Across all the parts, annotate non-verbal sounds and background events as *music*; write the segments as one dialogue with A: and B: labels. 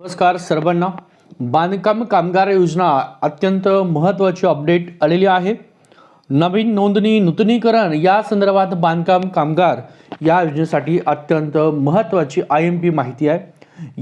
A: नमस्कार सर्वांना. बांधकाम कामगार योजना अत्यंत महत्त्वाची अपडेट आलेली आहे. नवीन नोंदणी नूतनीकरण या संदर्भात बांधकाम कामगार या योजनेसाठी अत्यंत महत्त्वाची आय एम पी माहिती आहे.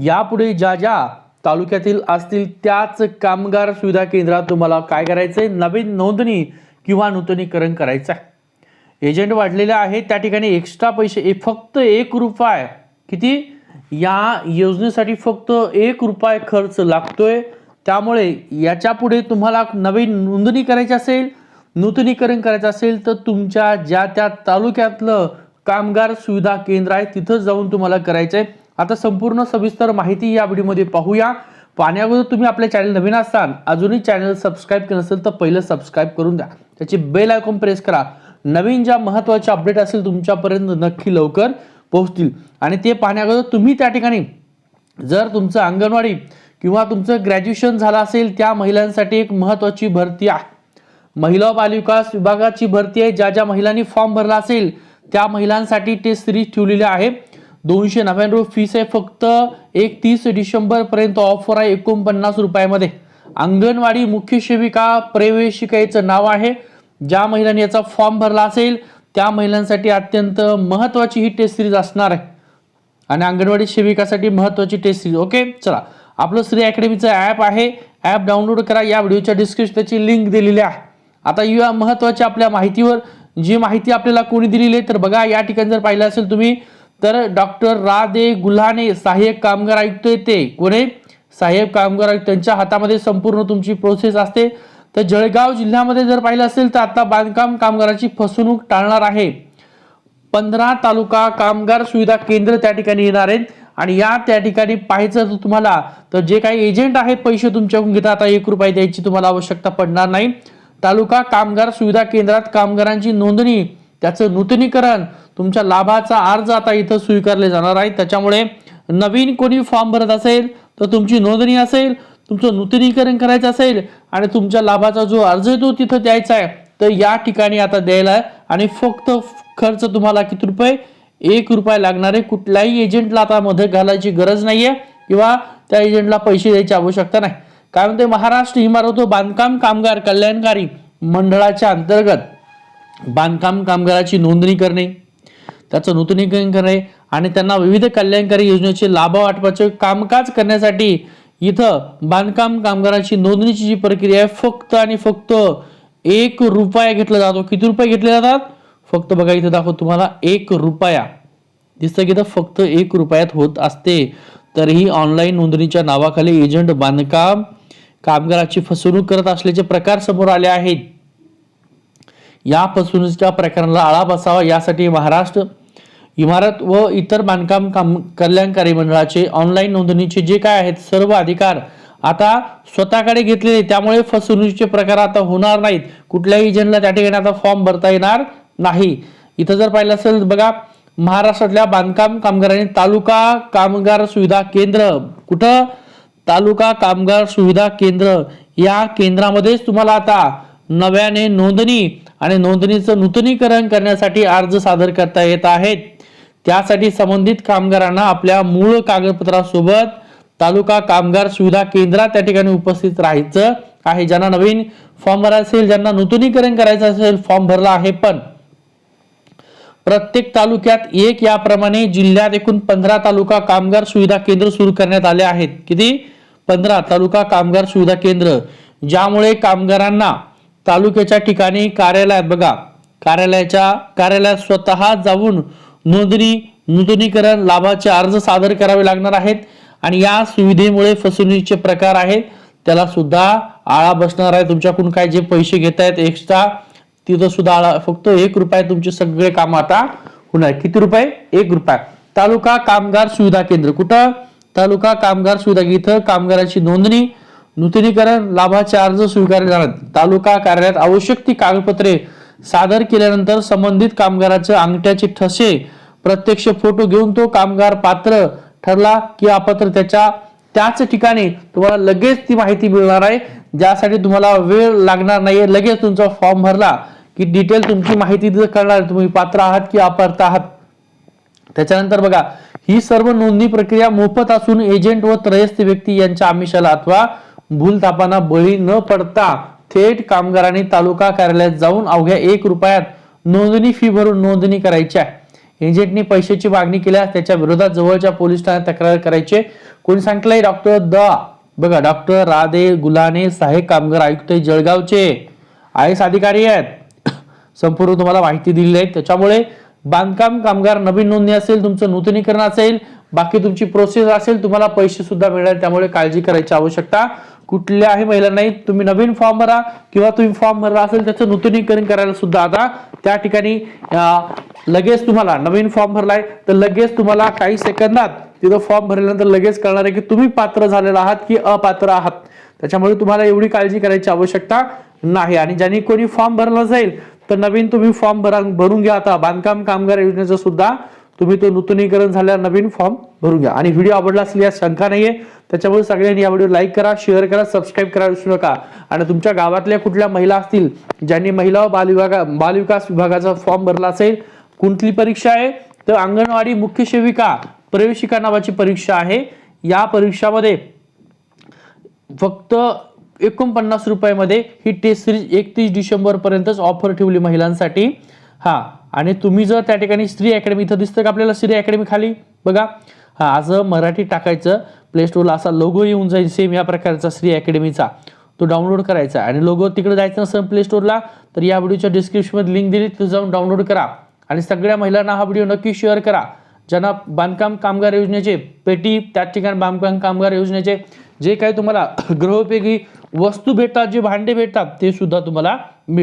A: यापुढे ज्या ज्या तालुक्यातील असतील त्याच कामगार सुविधा केंद्रात तुम्हाला काय करायचं आहे नवीन नोंदणी किंवा नूतनीकरण करायचं आहे एजंट वाढलेले आहे. त्या ठिकाणी एक्स्ट्रा पैसे फक्त एक रुपया किती? या योजनेसाठी फक्त एक रुपये खर्च लागतोय. त्यामुळे याच्यापुढे तुम्हाला नवीन नोंदणी करायची असेल नूतनीकरण करायचं असेल तर तुमच्या ज्या त्या तालुक्यातलं कामगार सुविधा केंद्र आहे तिथं जाऊन तुम्हाला करायचं आहे. आता संपूर्ण सविस्तर माहिती या व्हिडिओमध्ये पाहूया. पाण्याअगोदर तुम्ही आपल्या चॅनल नवीन असताल अजूनही चॅनल सबस्क्राईब केलं नसेल तर पहिलं सबस्क्राईब करून द्या. त्याची बेल आयकॉन प्रेस करा. नवीन ज्या महत्त्वाच्या अपडेट असेल तुमच्यापर्यंत नक्की लवकर पोहोचतील. आणि ते पाहण्याअगोदर तुम्ही त्या ठिकाणी जर तुमचं अंगणवाडी किंवा तुमचं ग्रॅज्युएशन झालं असेल त्या महिलांसाठी एक महत्त्वाची भरती आहे. महिला व बालविकास विभागाची भरती आहे ज्या ज्या महिलांनी फॉर्म भरला असेल त्या महिलांसाठी ते सिरीज ठेवलेले आहे. दोनशे नव्याण्णव फीस आहे फक्त एकतीस तीस पर्यंत ऑफर आहे एकोणपन्नास रुपयामध्ये. अंगणवाडी मुख्य सेविका प्रवेशिकेचं नाव आहे. ज्या महिलांनी याचा फॉर्म भरला असेल त्या महिलांसाठी अत्यंत महत्त्वाची ही टेस्ट सिरीज असणार आहे. आणि अंगणवाडी सेविकासाठी महत्त्वाची टेस्ट सिरीज ओके चला. आपलं श्री अकॅडमीचं ॲप आहे. ॲप डाउनलोड करा. या व्हिडिओच्या डिस्क्रिप्शन त्याची लिंक दिलेली आहे. आता या महत्त्वाच्या आपल्या माहितीवर. जी माहिती आपल्याला कोणी दिलेली आहे तर बघा या ठिकाणी जर पाहिलं असेल तुम्ही तर डॉक्टर राधे गुल्हाने सहाय्यक कामगार आयुक्त येते कोणे सहाय्यक कामगार आयुक्त. त्यांच्या हातामध्ये संपूर्ण तुमची प्रोसेस असते. तर जळगाव जिल्ह्यामध्ये जर पाहिलं असेल तर आता बांधकाम कामगाराची फसवणूक टाळणार आहे. पंधरा तालुका कामगार सुविधा केंद्र त्या ठिकाणी येणार आहेत आणि या त्या ठिकाणी पाहायचं तर तुम्हाला तर जे काही एजंट आहे पैसे तुमच्याकडून घेतात आता एक रुपये द्यायची तुम्हाला आवश्यकता पडणार नाही. तालुका कामगार सुविधा केंद्रात कामगारांची नोंदणी त्याचं नूतनीकरण तुमच्या लाभाचा अर्ज आता इथं स्वीकारले जाणार आहे. त्याच्यामुळे नवीन कोणी फॉर्म भरत असेल तर तुमची नोंदणी असेल तुमचं नूतनीकरण करायचं असेल आणि तुमच्या लाभाचा जो अर्ज आहे तो तिथं द्यायचा आहे तर या ठिकाणी आता द्यायला आहे. आणि फक्त खर्च तुम्हाला किती रुपये? एक रुपये लागणार आहे. कुठल्याही एजंटला आता मदत घालायची गरज नाही आहे किंवा त्या एजंटला पैसे द्यायची आवश्यकता नाही. काय म्हणते महाराष्ट्र इमारत बांधकाम कामगार कल्याणकारी मंडळाच्या अंतर्गत बांधकाम कामगाराची नोंदणी करणे त्याचं नूतनीकरण करणे आणि त्यांना विविध कल्याणकारी योजनेचे लाभ वाटपाचे कामकाज करण्यासाठी इथं बांधकाम कामगाराची नोंदणीची जी प्रक्रिया आहे फक्त आणि फक्त एक रुपया घेतला जातो. किती रुपये घेतले जातात? फक्त बघा इथं दाखव तुम्हाला एक रुपया. दिसतं की फक्त एक रुपयात होत असते. तरीही ऑनलाईन नोंदणीच्या नावाखाली एजंट बांधकाम कामगाराची फसवणूक करत असल्याचे प्रकार समोर आले आहेत. या फसवणुकीच्या प्रकरणाला आळा बसावा यासाठी महाराष्ट्र इमारत व इतर बांधकाम काम कल्याणकारी मंडळाचे ऑनलाईन नोंदणीचे जे काय आहेत सर्व अधिकार आता स्वतःकडे घेतलेले त्यामुळे फसवणुकीचे प्रकार आता होणार नाहीत. कुठल्याही एजंटला त्या ठिकाणी आता फॉर्म भरता येणार नाही. इथं जर पाहिलं असेल बघा महाराष्ट्रातल्या बांधकाम कामगारांनी तालुका कामगार सुविधा केंद्र. कुठं? तालुका कामगार सुविधा केंद्र. या केंद्रामध्येच तुम्हाला आता नव्याने नोंदणी आणि नोंदणीचं नूतनीकरण करण्यासाठी अर्ज सादर करता येत आहेत. त्यासाठी संबंधित कामगारांना आपल्या मूळ कागदपत्रासोबत तालुका कामगार सुविधा केंद्रात त्या ठिकाणी उपस्थित राहायचं आहे. ज्यांना नवीन फॉर्म भरायचा असेल ज्यांना नूतनीकरण करायचं असेल फॉर्म भरला आहे पण. प्रत्येक तालुक्यात एक याप्रमाणे जिल्ह्यात एकूण पंधरा तालुका कामगार सुविधा केंद्र सुरू करण्यात आले आहेत. किती? पंधरा तालुका कामगार सुविधा केंद्र ज्यामुळे कामगारांना तालुक्याच्या ठिकाणी कार्यालयात बघा कार्यालयाच्या कार्यालयात स्वतः जाऊन नोंदणी नूतनीकरण लाभाचे अर्ज सादर करावे लागणार आहेत आणि या सुविधेमुळे फसवणुकीचे प्रकार आहेत. त्याला सुद्धा आळा बसणार आहे. तुमच्याकडून काय जे पैसे घेत आहेत एक्स्ट्रा तिथं सुद्धा आळा फक्त एक रुपये तुमचे सगळे काम आता होणार. किती रुपये? एक रुपया. तालुका कामगार सुविधा केंद्र. कुठं? तालुका कामगार सुविधा इथं कामगाराची नोंदणी नूतनीकरण लाभाचे अर्ज स्वीकारले जाणार. तालुका कार्यालयात आवश्यक ती कागदपत्रे सादर केल्यानंतर संबंधित कामगाराचे अंगठ्याचे ठसे प्रत्यक्ष फोटो घेऊन तो कामगार पात्र ठरला की अपात्र त्याच्या त्याच ठिकाणी तुम्हाला लगेच ती माहिती मिळणार आहे. ज्यासाठी तुम्हाला वेळ लागणार नाहीये. लगेच तुमचा फॉर्म भरला की डिटेल तुमची माहिती करणार तुम्ही पात्र आहात की अपात्र आहात? त्याच्यानंतर बघा ही सर्व नोंदणी प्रक्रिया मोफत असून एजंट व त्रयस्थ व्यक्ती यांच्या आमिषाला अथवा भूलतापांना बळी न पडता थेट कामगारांनी तालुका कार्यालयात जाऊन अवघ्या एक रुपयात नोंदणी फी भरून नोंदणी करायची आहे. एजंटनी पैशाची मागणी केल्यास त्याच्या विरोधात जवळच्या पोलीस ठाण्यात तक्रार करायचे. कोणी सांगितलंय? डॉक्टर द. बघा डॉक्टर राधे गुलाने सहाय्यक कामगार आयुक्त जळगावचे. आय एस अधिकारी आहेत. *coughs* संपूर्ण तुम्हाला माहिती दिलेली आहे. त्याच्यामुळे बांधकाम कामगार नवीन नोंदणी असेल तुमचं नूतनीकरण असेल बाकी तुमची प्रोसेस असेल तुम्हाला पैसे सुद्धा मिळेल त्यामुळे काळजी करायची आवश्यकता कुठल्याही महिलांनाही. तुम्ही नवीन फॉर्म भरा किंवा तुम्ही फॉर्म भरला असेल त्याचं नूतनीकरण करायला सुद्धा आता त्या ठिकाणी लगेच तुम्हाला नवीन फॉर्म भरलाय. तर लगेच तुम्हाला काही सेकंदात तिथं फॉर्म भरल्यानंतर लगेच कळणार आहे की तुम्ही पात्र झालेला आहात की अपात्र आहात. त्याच्यामुळे तुम्हाला एवढी काळजी करायची आवश्यकता नाही. आणि ज्यांनी कोणी फॉर्म भरला जाईल तर नवीन तुम्ही फॉर्म भरा भरून घ्या आता. बांधकाम कामगार योजनेचं सुद्धा तुम्ही तो नूतनीकरण झाल्यावर नवीन फॉर्म भरून घ्या. आणि व्हिडिओ आवडला असली यात शंका नाहीये. त्याच्यामुळे सगळ्यांनी या व्हिडिओ लाईक करा शेअर करा सबस्क्राईब करा विसरू नका. आणि तुमच्या गावातल्या कुठल्या महिला असतील ज्यांनी महिला बालविभागा बालविकास विभागाचा फॉर्म भरला असेल कुठली परीक्षा आहे? तर अंगणवाडी मुख्य सेविका प्रवेशिका नावाची परीक्षा आहे. या परीक्षामध्ये फक्त एकोणपन्नास रुपयामध्ये ही टेस्ट सिरीज एकतीस डिसेंबरपर्यंतच ऑफर ठेवली महिलांसाठी. हा आणि तुम्ही जर त्या ठिकाणी स्त्री अकॅडमी इथं दिसतं का आपल्याला स्त्री अकॅडमी खाली? बघा. हा असं मराठी टाकायचं. प्ले स्टोरला असा लोगो येऊन जाईल सेम या प्रकारचा श्री अकॅडमीचा तो डाउनलोड करायचा आणि लोगो तिकडे जायचं नसेल प्ले स्टोरला तर या व्हिडिओच्या डिस्क्रिप्शनमध्ये लिंक दिली तिथे जाऊन डाउनलोड करा. आणि सगळ्या महिलांना हा व्हिडिओ नक्की शेअर करा. ज्यांना बांधकाम कामगार योजनेचे पेटी त्याच ठिकाणी बांधकाम कामगार योजनेचे जे काही तुम्हाला *coughs* गृहोपयोगी वस्तू भेटतात जे भांडे भेटतात ते सुद्धा तुम्हाला मिळ